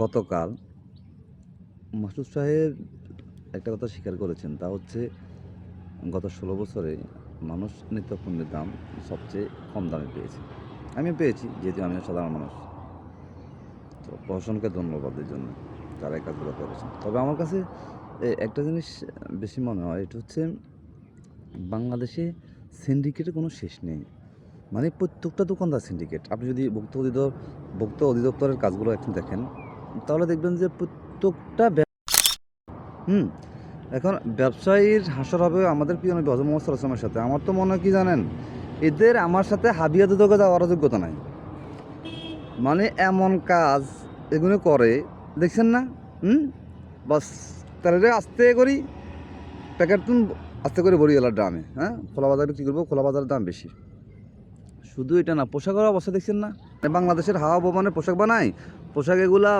গতকাল মাসুদ সাহেব একটা কথা স্বীকার করেছেন, তা হচ্ছে গত ষোলো বছরে মানুষ নিত্যপণ্যের দাম সবচেয়ে কম দামে পেয়েছে। আমি পেয়েছি, যেহেতু আমি সাধারণ মানুষ। তো প্রশাসনকে ধন্যবাদ এর জন্য তারা এই কাজগুলো করেছেন। তবে আমার কাছে একটা জিনিস বেশি মনে হয়, এটা হচ্ছে বাংলাদেশে সিন্ডিকেটের কোনো শেষ নেই। মানে প্রত্যেকটা দোকানদার সিন্ডিকেট আপনি যদি ভোক্তা অধিদপ্তর ভোক্তা অধিদপ্তরের কাজগুলো এখন দেখেন তাহলে দেখবেন যে প্রত্যেকটা হুম, এখন ব্যবসায়ীর হাসর হবে আমাদের প্রিয় নবী হজরত মোহাম্মদ সাথে। আমার তো মনে হয় কি জানেন? এদের আমার সাথে হাবিয়া দুদকে যাওয়ার যোগ্যতা নাই। মানে এমন কাজ এগুলো করে, দেখছেন না? হুম? বাস, তাহলে আস্তে করি প্যাকেট আস্তে করে ভরি এলার দামে হ্যাঁ? খোলা বাজারে বিক্রি করব, খোলা বাজারের দাম বেশি। শুধু এটা না পোশাকের অবস্থা দেখছেন না? বাংলাদেশের হাওয়া ভবনে পোশাক বানায়, পোশাক এগুলা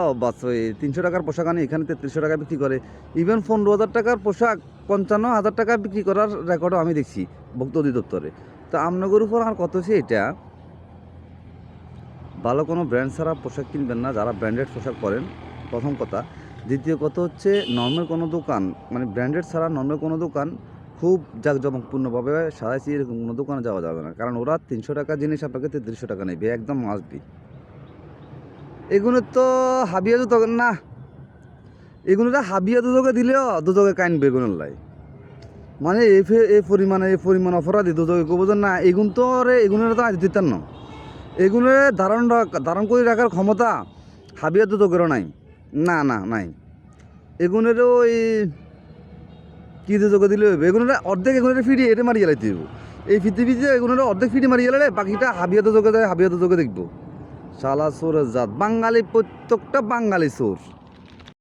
তিনশো টাকার পোশাক আনে, এখানে তেত্রিশশো টাকা বিক্রি করে। ইভেন পনেরো হাজার টাকার পোশাক, পঞ্চান্ন হাজার টাকা বিক্রি করার রেকর্ডও আমি দেখছি ভক্ত অধিদপ্তরে। তো আমনগর উপর আর কত হচ্ছে এটা? ভালো কোনো ব্র্যান্ড ছাড়া পোশাক কিনবেন না, যারা ব্র্যান্ডেড পোশাক পরেন, প্রথম কথা। দ্বিতীয় কথা হচ্ছে নর্মাল কোনো দোকান মানে ব্র্যান্ডেড ছাড়া নর্মাল কোনো দোকান খুব জাঁকজমকপূর্ণভাবে সাজাইছি এরকম কোনো দোকানে যাওয়া যাবে না। কারণ ওরা তিনশো টাকা জিনিস আপনাকে তেত্রিশশো টাকা নেবে, একদম মাসবি এগুলো তো হাবিয়া দুধ না। এগুলোটা হাবিয়া দুধকে দিলেও দুধকে কাইনবে এগুলোর লাই। মানে এই এই পরিমাণে, এই পরিমাণ অপরাধী দুধকে কব যে, না, এগুন তো রে এগুলোর তো আজ দিতেন না। এগুলো ধারণ ধারণ করে রাখার ক্ষমতা হাবিয়া দুধকেরও নাই। না না, নাই। এগুলোরও ওই কি দুধকে দিলে হইবে এগুলো অর্ধেক এগুলো ফিরি এটা মারি গেলাই দিব এই পৃথিবীতে এগুলো অর্ধেক ফিরি মারি গেলে বাকিটা হাবিয়াতে যোগে দেয়, হাবিয়াতে যোগে দেখব। শালা সোরের জাত। বাঙালি প্রত্যেকটা বাঙালি সোর।